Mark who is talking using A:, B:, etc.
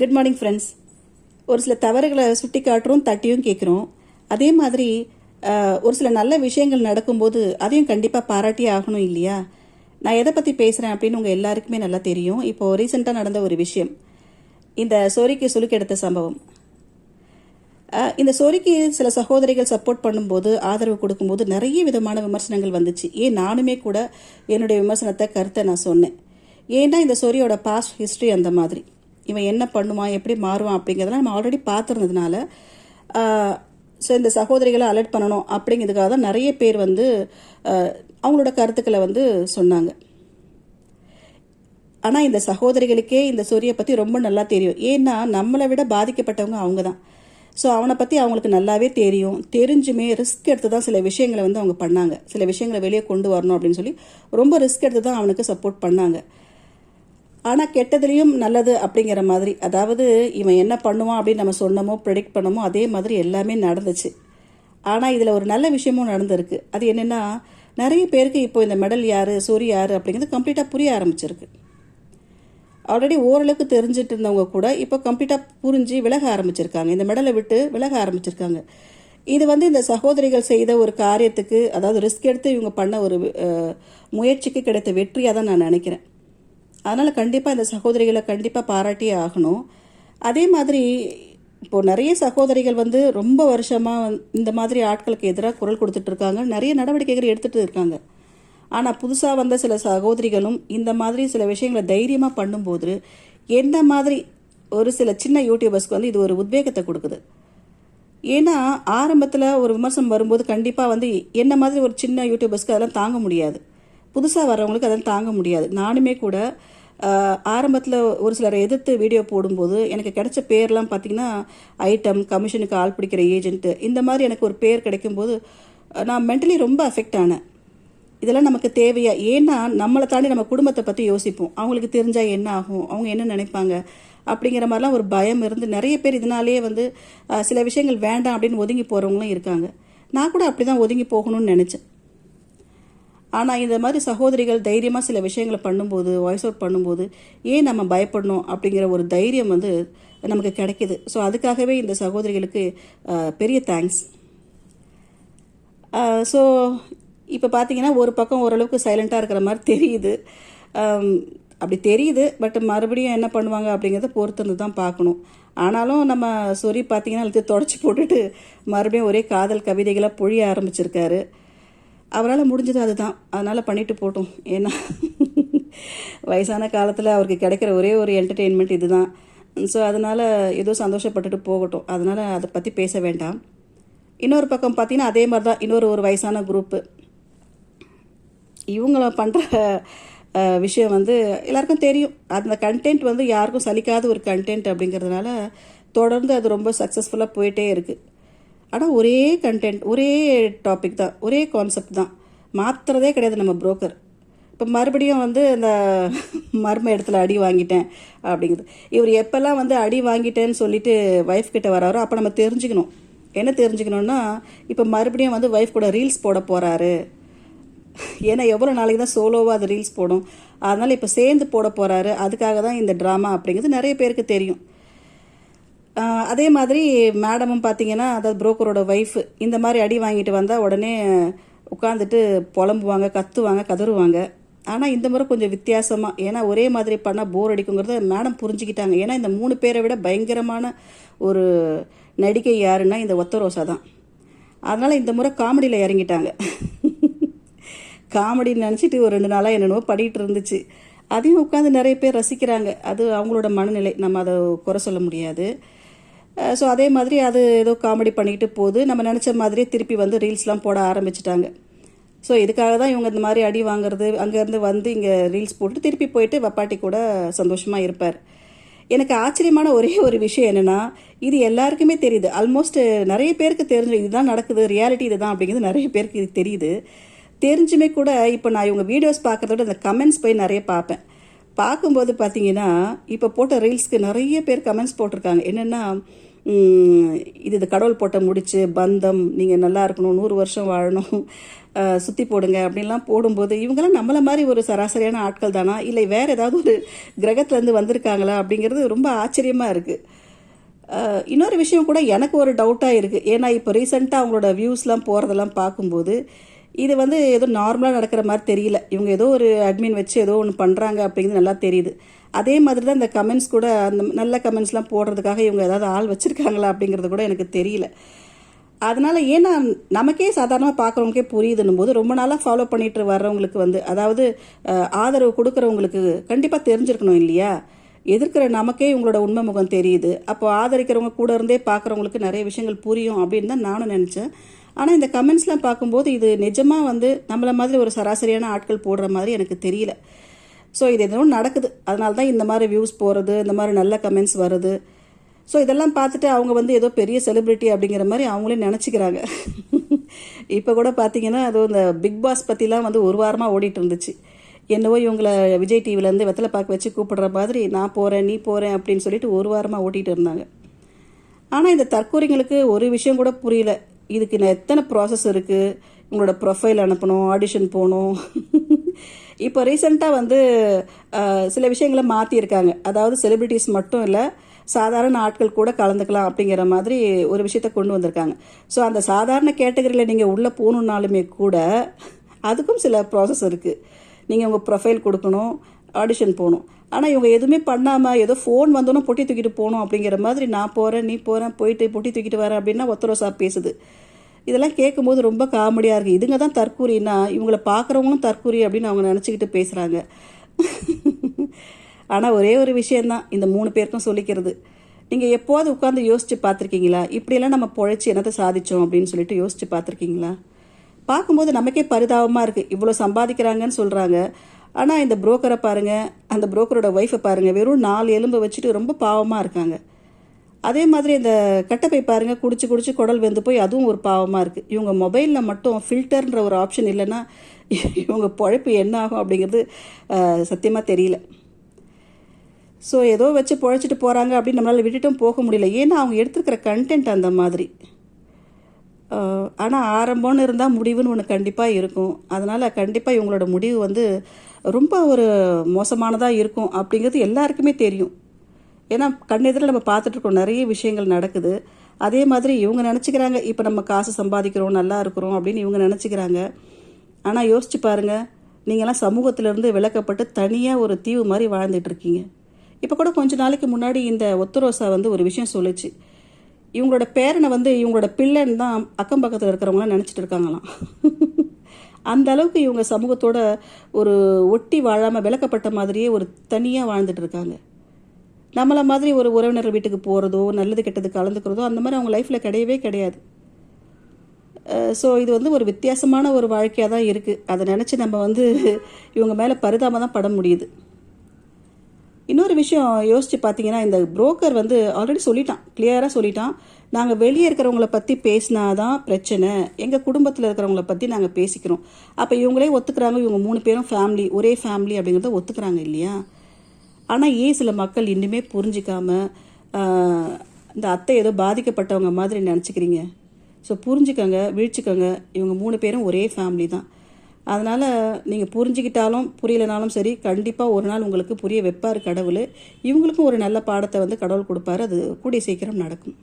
A: Good morning friends ஒரு சில தவறுகளை சுட்டி காட்டுறோம் தட்டியும் கேட்குறோம். அதே மாதிரி ஒரு சில நல்ல விஷயங்கள் நடக்கும்போது அதையும் கண்டிப்பாக பாராட்டியே ஆகணும் இல்லையா? நான் எதை பற்றி பேசுகிறேன் அப்படின்னு உங்கள் எல்லாருக்குமே நல்லா தெரியும். இப்போது ரீசெண்டாக நடந்த ஒரு விஷயம். இந்த சொரிக்கு சுலுக்கெடுத்த சம்பவம். இந்த சோரிக்கு சில சகோதரிகள் சப்போர்ட் பண்ணும்போது ஆதரவு கொடுக்கும்போது நிறைய விதமான விமர்சனங்கள் வந்துச்சு. ஏன் நானுமே கூட என்னுடைய விமர்சனத்தை கருத்தை நான் சொன்னேன். ஏன்னா இந்த சோரியோட பாஸ்ட் ஹிஸ்ட்ரி அந்த மாதிரி. இவன் என்ன பண்ணுவான் எப்படி மாறுவான் அப்படிங்கிறதெல்லாம் நம்ம ஆல்ரெடி பார்த்துருந்ததுனால ஸோ இந்த சகோதரிகளை அலர்ட் பண்ணணும் அப்படிங்கிறதுக்காக தான் நிறைய பேர் வந்து அவங்களோட கருத்துக்களை வந்து சொன்னாங்க. ஆனால் இந்த சகோதரிகளுக்கே இந்த சூரியை பற்றி ரொம்ப நல்லா தெரியும். ஏன்னா நம்மளை விட பாதிக்கப்பட்டவங்க அவங்க தான். ஸோ அவனை பற்றி அவங்களுக்கு நல்லாவே தெரியும். தெரிஞ்சுமே ரிஸ்க் எடுத்து தான் சில விஷயங்களை வந்து அவங்க பண்ணாங்க. சில விஷயங்களை வெளியே கொண்டு வரணும் அப்படின்னு சொல்லி ரொம்ப ரிஸ்க் எடுத்து தான் அவனுக்கு சப்போர்ட் பண்ணாங்க. ஆனால் கெட்டதுலேயும் நல்லது அப்படிங்கிற மாதிரி. அதாவது இவன் என்ன பண்ணுவான் அப்படின்னு நம்ம சொன்னமோ ப்ரெடிக்ட் பண்ணமோ அதே மாதிரி எல்லாமே நடந்துச்சு. ஆனால் இதில் ஒரு நல்ல விஷயமும் நடந்திருக்கு. அது என்னென்னா நிறைய பேருக்கு இப்போ இந்த மெடல் யார் சூரி யார் அப்படிங்கிறது கம்ப்ளீட்டாக புரிய ஆரம்பிச்சிருக்கு. ஆல்ரெடி ஓரளவுக்கு தெரிஞ்சிட்டு இருந்தவங்க கூட இப்போ கம்ப்ளீட்டாக புரிஞ்சு விலக ஆரம்பிச்சிருக்காங்க. இந்த மெடலை விட்டு விலக ஆரம்பிச்சிருக்காங்க. இது வந்து இந்த சகோதரிகள் செய்த ஒரு காரியத்துக்கு அதாவது ரிஸ்க் எடுத்து இவங்க பண்ண ஒரு முயற்சிக்கு கிடைத்த வெற்றியாக தான் நான் நினைக்கிறேன். அதனால் கண்டிப்பாக இந்த சகோதரிகளை கண்டிப்பாக பாராட்டியே ஆகணும். அதே மாதிரி இப்போது நிறைய சகோதரிகள் வந்து ரொம்ப வருஷமாக இந்த மாதிரி ஆட்களுக்கு எதிராக குரல் கொடுத்துட்ருக்காங்க நிறைய நடவடிக்கைகள் எடுத்துகிட்டு இருக்காங்க. ஆனால் புதுசாக வந்த சில சகோதரிகளும் இந்த மாதிரி சில விஷயங்களை தைரியமாக பண்ணும்போது எந்த மாதிரி ஒரு சில சின்ன யூடியூபர்ஸ்க்கு வந்து இது ஒரு உத்வேகத்தை கொடுக்குது. ஏன்னா ஆரம்பத்தில் ஒரு விமர்சனம் வரும்போது கண்டிப்பாக வந்து என்ன மாதிரி ஒரு சின்ன யூடியூபர்ஸ்க்கு அதெல்லாம் தாங்க முடியாது. புதுசாக வரவங்களுக்கு அதெல்லாம் தாங்க முடியாது. நானுமே கூட ஆரம்பத்தில் ஒரு சிலரை எதிர்த்து வீடியோ போடும்போது எனக்கு கிடைச்ச பேர்லாம் பார்த்திங்கன்னா ஐட்டம் கமிஷனுக்கு ஆள் பிடிக்கிற ஏஜென்ட்டு இந்த மாதிரி எனக்கு ஒரு பேர் கிடைக்கும்போது நான் மென்டலி ரொம்ப அஃபெக்ட் ஆனேன். இதெல்லாம் நமக்கு தேவையா? ஏன்னா நம்மளை தாண்டி நம்ம குடும்பத்தை பற்றி யோசிப்போம். அவங்களுக்கு தெரிஞ்சால் என்ன ஆகும்? அவங்க என்ன நினைப்பாங்க? அப்படிங்கிற மாதிரிலாம் ஒரு பயம் இருந்து நிறைய பேர் இதனாலேயே வந்து சில விஷயங்கள் வேண்டாம் அப்படின்னு ஒதுங்கி போகிறவங்களும் இருக்காங்க. நான் கூட அப்படி தான் ஒதுங்கி போகணும்னு நினச்சேன். ஆனால் இந்த மாதிரி சகோதரிகள் தைரியமாக சில விஷயங்களை பண்ணும்போது வாய்ஸ் அவுட் பண்ணும்போது ஏன் நம்ம பயப்படணும் அப்படிங்கிற ஒரு தைரியம் வந்து நமக்கு கிடைக்கிது. ஸோ அதுக்காகவே இந்த சகோதரிகளுக்கு பெரிய தேங்க்ஸ் ஸோ இப்போ பார்த்தீங்கன்னா ஒரு பக்கம் ஓரளவுக்கு சைலண்ட்டாக இருக்கிற மாதிரி தெரியுது. அப்படி தெரியுது பட் மறுபடியும் என்ன பண்ணுவாங்க அப்படிங்கிறத பொறுத்திருந்து தான் பார்க்கணும் ஆனாலும் நம்ம சொரி பார்த்தீங்கன்னா அழுத்தி தொடச்சி போட்டுட்டு மறுபடியும் ஒரே காதல் கவிதைகளாக பொழிய ஆரம்பிச்சிருக்காரு. அவரால் முடிஞ்சது அதுதான். அதனால் பண்ணிட்டு போட்டோம். ஏன்னா வயசான காலத்தில் அவருக்கு கிடைக்கிற ஒரே ஒரு என்டர்டெயின்மெண்ட் இதுதான். ஸோ அதனால் ஏதோ சந்தோஷப்பட்டுட்டு போகட்டும். அதனால் அதை பற்றி பேச வேண்டாம். இன்னொரு பக்கம் பார்த்தீங்கன்னா அதே மாதிரி தான் இன்னொரு ஒரு வயசான குரூப்பு இவங்கள பண்ணுற விஷயம் வந்து எல்லாருக்கும் தெரியும். அந்த கண்டென்ட் வந்து யாருக்கும் சலிக்காத ஒரு கண்டென்ட் அப்படிங்கிறதுனால தொடர்ந்து அது ரொம்ப சக்ஸஸ்ஃபுல்லாக போயிட்டே இருக்குது ஆனால் ஒரே கண்டென்ட் ஒரே டாபிக் தான் ஒரே கான்செப்ட் தான். மாற்றுறதே கிடையாது நம்ம புரோக்கர் இப்போ மறுபடியும் வந்து அந்த மர்ம இடத்துல அடி வாங்கிட்டேன் அப்படிங்கிறது இவர் எப்போல்லாம் வந்து அடி வாங்கிட்டேன்னு சொல்லிட்டு ஒய்ஃப் கிட்ட வராரோ அப்போ நம்ம தெரிஞ்சுக்கணும். என்ன தெரிஞ்சுக்கணுன்னா இப்போ மறுபடியும் வந்து ஒய்ஃப் கூட ரீல்ஸ் போட போகிறாரு ஏன்னா எவ்வளோ நாளைக்கு தான் சோலோவாக அது ரீல்ஸ் போடும். அதனால் இப்போ சேர்ந்து போட போகிறாரு அதுக்காக தான் இந்த ட்ராமா அப்படிங்கிறது நிறைய பேருக்கு தெரியும். அதே மாதிரி மேடமும் பார்த்தீங்கன்னா அதாவது புரோக்கரோட ஒய்ஃப் இந்த மாதிரி அடி வாங்கிட்டு வந்தால் உடனே உட்காந்துட்டு புலம்புவாங்க கத்துவாங்க கதறுவாங்க. ஆனால் இந்த முறை கொஞ்சம் வித்தியாசமாக ஏன்னா ஒரே மாதிரி பண்ணால் போர் அடிக்குங்கிறத மேடம் புரிஞ்சுக்கிட்டாங்க. ஏன்னா இந்த மூணு பேரை விட பயங்கரமான ஒரு நடிகை யாருன்னா இந்த ஒத்த ரோசா தான். அதனால் இந்த முறை காமெடியில் இறங்கிட்டாங்க. காமெடின்னு நினச்சிட்டு ஒரு ரெண்டு நாளாக என்னென்னவோ படிக்கிட்டு இருந்துச்சு. அதையும் உட்காந்து நிறைய பேர் ரசிக்கிறாங்க. அது அவங்களோட மனநிலை. நம்ம அதை குறை சொல்ல முடியாது. ஸோ அதே மாதிரி அது ஏதோ காமெடி பண்ணிக்கிட்டு போகுது நம்ம நினச்ச மாதிரியே திருப்பி வந்து ரீல்ஸ்லாம் போட ஆரம்பிச்சிட்டாங்க. ஸோ இதுக்காக தான் இவங்க இந்த மாதிரி அடி வாங்குறது அங்கேருந்து வந்து இங்கே ரீல்ஸ் போட்டு திருப்பி போயிட்டு வப்பாட்டி கூட சந்தோஷமாக இருப்பார். எனக்கு ஆச்சரியமான ஒரே ஒரு விஷயம் என்னென்னா இது எல்லாருக்குமே தெரியுது. ஆல்மோஸ்ட் நிறைய பேருக்கு தெரிஞ்சு இதுதான் நடக்குது ரியாலிட்டி இதுதான் அப்படிங்கிறது நிறைய பேருக்கு இது தெரியுது. தெரிஞ்சுமே கூட இப்போ நான் இவங்க வீடியோஸ் பார்க்குறத விட அந்த கமெண்ட்ஸ் போய் நிறைய பார்ப்பேன். பார்க்கும்போது பார்த்தீங்கன்னா இப்போ போட்ட ரீல்ஸ்க்கு நிறைய பேர் கமெண்ட்ஸ் போட்டிருக்காங்க. என்னென்னா இது இது கடவுள் போட்ட முடிச்சு பந்தம் நீங்கள் நல்லா இருக்கணும் நூறு வருஷம் வாழணும் சுற்றி போடுங்க அப்படின்லாம் போடும்போது இவங்கெல்லாம் நம்மளை மாதிரி ஒரு சராசரியான ஆட்கள் தானா? இல்லை வேறு ஏதாவது ஒரு கிரகத்துலேருந்து வந்திருக்காங்களா? அப்படிங்கிறது ரொம்ப ஆச்சரியமாக இருக்குது இன்னொரு விஷயம் கூட எனக்கு ஒரு டவுட்டாக இருக்குது ஏன்னா இப்போ ரீசெண்டாக அவங்களோட வியூஸ்லாம் போகிறதெல்லாம் பார்க்கும்போது இது வந்து ஏதோ நார்மலாக நடக்கிற மாதிரி தெரியல. இவங்க ஏதோ ஒரு அட்மின் வச்சு ஏதோ ஒன்று பண்ணுறாங்க அப்படிங்கிறது நல்லா தெரியுது. அதே மாதிரி தான் இந்த கமெண்ட்ஸ் கூட அந்த நல்ல கமெண்ட்ஸ்லாம் போடுறதுக்காக இவங்க ஏதாவது ஆள் வச்சுருக்காங்களா அப்படிங்கிறது கூட எனக்கு தெரியல. அதனால் ஏன்னா நமக்கே சாதாரணமாக பார்க்குறவங்களுக்கே புரியுதுன்னும் போது ரொம்ப நாளாக ஃபாலோ பண்ணிட்டு வர்றவங்களுக்கு வந்து அதாவது ஆதரவு கொடுக்குறவங்களுக்கு கண்டிப்பாக தெரிஞ்சிருக்கணும் இல்லையா? எதிர்க்கிற நமக்கே இவங்களோட உண்மை முகம் தெரியுது. அப்போ ஆதரிக்கிறவங்க கூட இருந்தே பார்க்குறவங்களுக்கு நிறைய விஷயங்கள் புரியும் அப்படின்னு தான் நானும் நினச்சேன். ஆனால் இந்த கமெண்ட்ஸ்லாம் பார்க்கும்போது இது நிஜமாக வந்து நம்மளை மாதிரி ஒரு சராசரியான ஆட்கள் போடுற மாதிரி எனக்கு தெரியல. ஸோ இது எதுவும் நடக்குது. அதனால தான் இந்த மாதிரி வியூஸ் போகிறது இந்த மாதிரி நல்ல கமெண்ட்ஸ் வருது ஸோ இதெல்லாம் பார்த்துட்டு அவங்க வந்து ஏதோ பெரிய செலிப்ரிட்டி அப்படிங்கிற மாதிரி அவங்களே நினச்சிக்கிறாங்க. இப்போ கூட பார்த்தீங்கன்னா அது இந்த பிக் பாஸ் பற்றிலாம் வந்து ஒரு வாரமாக ஓடிட்டு இருந்துச்சு. என்னவோ இவங்களை விஜய் டிவிலேருந்து வெத்தலை பார்க்க வச்சு கூப்பிடுற மாதிரி நான் போகிறேன் நீ போகிறேன் அப்படின்னு சொல்லிட்டு ஒரு வாரமாக ஓட்டிகிட்டு இருந்தாங்க. ஆனால் இந்த தற்கூரிங்களுக்கு ஒரு விஷயம் கூட புரியல. இதுக்கு நான் எத்தனை ப்ராசஸ் இருக்குது உங்களோட ப்ரொஃபைல் அனுப்பணும் ஆடிஷன் போகணும். இப்போ ரீசெண்டாக வந்து சில விஷயங்களை மாற்றியிருக்காங்க அதாவது செலிபிரிட்டிஸ் மட்டும் இல்லை சாதாரண ஆட்கள் கூட கலந்துக்கலாம் அப்படிங்கிற மாதிரி ஒரு விஷயத்த கொண்டு வந்திருக்காங்க. ஸோ அந்த சாதாரண கேட்டகரியில் நீங்கள் உள்ளே போகணுன்னாலுமே கூட அதுக்கும் சில ப்ராசஸ் இருக்குது நீங்கள் உங்கள் ப்ரொஃபைல் கொடுக்கணும் ஆடிஷன் போகணும். ஆனால் இவங்க எதுவுமே பண்ணாமல் ஏதோ ஃபோன் வந்தோன்னே பொட்டி தூக்கிட்டு போகணும் அப்படிங்கிற மாதிரி நான் போகிறேன் நீ போகிறேன் போயிட்டு பொட்டி தூக்கிட்டு வரேன் அப்படின்னா ஒத்தரோசா பேசுது. இதெல்லாம் கேட்கும்போது ரொம்ப காமெடியாக இருக்குது இதுங்க தான் தற்கூரின்னா இவங்கள பார்க்குறவங்களும் தற்கூரி அப்படின்னு அவங்க நினச்சிக்கிட்டு பேசுகிறாங்க ஆனால் ஒரே ஒரு விஷயந்தான் இந்த மூணு பேருக்கும் சொல்லிக்கிறது. நீங்கள் எப்போது உட்காந்து யோசித்து பார்த்துருக்கீங்களா? இப்படியெல்லாம் நம்ம பொழைச்சி என்னத்தை சாதித்தோம் அப்படின்னு சொல்லிட்டு யோசித்து பார்த்துருக்கீங்களா? பார்க்கும்போது நமக்கே பரிதாபமாக இருக்குது இவ்வளோ சம்பாதிக்கிறாங்கன்னு சொல்கிறாங்க ஆனால் இந்த புரோக்கரை பாருங்கள் அந்த புரோக்கரோட ஒய்ஃபை பாருங்கள் வெறும் நாலு எலும்பை வச்சுட்டு ரொம்ப பாவமாக இருக்காங்க. அதே மாதிரி இந்த கட்டப்பை பாருங்கள் குடிச்சு குடிச்சு குடல் வெந்து போய் அதுவும் ஒரு பாவமாக இருக்குது இவங்க மொபைலில் மட்டும் ஃபில்டர்ன்ற ஒரு ஆப்ஷன் இல்லைன்னா இவங்க பொழைப்பு என்ன ஆகும் அப்படிங்கிறது சத்தியமாக தெரியல. ஸோ ஏதோ வச்சு பொழைச்சிட்டு போகிறாங்க அப்படின்னு நம்மளால் விட்டுட்டும் போக முடியல. ஏன்னா அவங்க எடுத்துருக்கிற கண்டென்ட் அந்த மாதிரி. ஆனால் ஆரம்பம்னு இருந்தால் முடிவுன்னு ஒன்று கண்டிப்பாக இருக்கும். அதனால் கண்டிப்பாக இவங்களோட முடிவு வந்து ரொம்ப ஒரு மோசமானதாக இருக்கும் அப்படிங்கிறது எல்லாருக்குமே தெரியும். ஏன்னா கண்ணெதிரில் நம்ம பார்த்துட்ருக்கோம் நிறைய விஷயங்கள் நடக்குது. அதே மாதிரி இவங்க நினச்சிக்கிறாங்க இப்போ நம்ம காசு சம்பாதிக்கிறோம் நல்லா இருக்கிறோம் அப்படின்னு இவங்க நினச்சிக்கிறாங்க. ஆனால் யோசிச்சு பாருங்கள் நீங்களாம் சமூகத்திலேருந்து விலக்கப்பட்டு தனியாக ஒரு தீவு மாதிரி வாழ்ந்துட்டுருக்கீங்க இப்போ கூட கொஞ்ச நாளைக்கு முன்னாடி இந்த ஒத்துரோசா வந்து ஒரு விஷயம் சொல்லுச்சு. இவங்களோட பேரனை வந்து இவங்களோட பிள்ளைன்னு தான் அக்கம் பக்கத்தில் இருக்கிறவங்களாம் நினச்சிட்டு இருக்காங்களாம். அந்த அளவுக்கு இவங்க சமூகத்தோட ஒரு ஒட்டி வாழாமல் விளக்கப்பட்ட மாதிரியே ஒரு தனியாக வாழ்ந்துட்டு இருக்காங்க. நம்மளை மாதிரி ஒரு உறவினர் வீட்டுக்கு போகிறதோ நல்லது கெட்டது கலந்துக்கிறதோ அந்த மாதிரி அவங்க லைஃப்பில் கிடையவே கிடையாது. ஸோ இது வந்து ஒரு வித்தியாசமான ஒரு வாழ்க்கையாக தான் இருக்குது அதை நினச்சி நம்ம வந்து இவங்க மேலே பரிதாபம் தான் பட முடியுது. இன்னொரு விஷயம் யோசித்து பார்த்தீங்கன்னா இந்த புரோக்கர் வந்து ஆல்ரெடி சொல்லிட்டான். கிளியராக சொல்லிட்டான். நாங்கள் வெளியே இருக்கிறவங்கள பற்றி பேசினாதான் பிரச்சனை. எங்கள் குடும்பத்தில் இருக்கிறவங்கள பற்றி நாங்கள் பேசிக்கிறோம். அப்போ இவங்களே ஒத்துக்கிறாங்க இவங்க மூணு பேரும் ஃபேமிலி ஒரே ஃபேமிலி அப்படிங்கிறத ஒத்துக்கிறாங்க இல்லையா? ஆனால் ஏன் சில மக்கள் இன்னுமே புரிஞ்சிக்காமல் இந்த அத்தை ஏதோ பாதிக்கப்பட்டவங்க மாதிரி நினச்சிக்கிறீங்க? ஸோ புரிஞ்சுக்கங்க வீழ்ச்சிக்கங்க. இவங்க மூணு பேரும் ஒரே ஃபேமிலி தான். அதனால் நீங்கள் புரிஞ்சுக்கிட்டாலும் புரியலனாலும் சரி கண்டிப்பாக ஒரு நாள் உங்களுக்கு புரிய வைப்பார் கடவுள். இவங்களுக்கும் ஒரு நல்ல பாடத்தை வந்து கடவுள் கொடுப்பாரு. அது கூடிய சீக்கிரம் நடக்கும்.